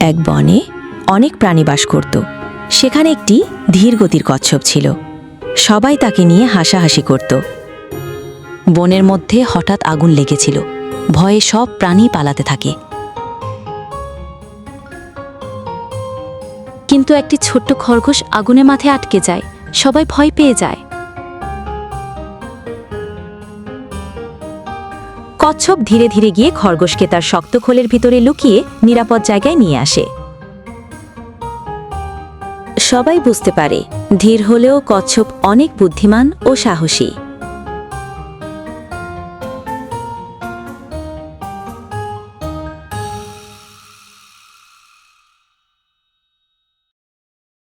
এক বনে অনেক প্রাণী বাস করত। সেখানে একটি ধীরগতির কচ্ছপ ছিল। সবাই তাকে নিয়ে হাসাহাসি করত। বনের মধ্যে হঠাৎ আগুন লেগেছিল। ভয়ে সব প্রাণী পালাতে থাকে। কিন্তু একটি ছোট্ট খরগোশ আগুনে মাথায় আটকে যায়। সবাই ভয় পেয়ে যায়। কচ্ছপ ধীরে ধীরে গিয়ে খরগোশকে তার শক্ত খোলের ভিতরে লুকিয়ে নিরাপদ জায়গায় নিয়ে আসে। সবাই বুঝতে পারে, ধীর হলেও কচ্ছপ অনেক বুদ্ধিমান ও সাহসী।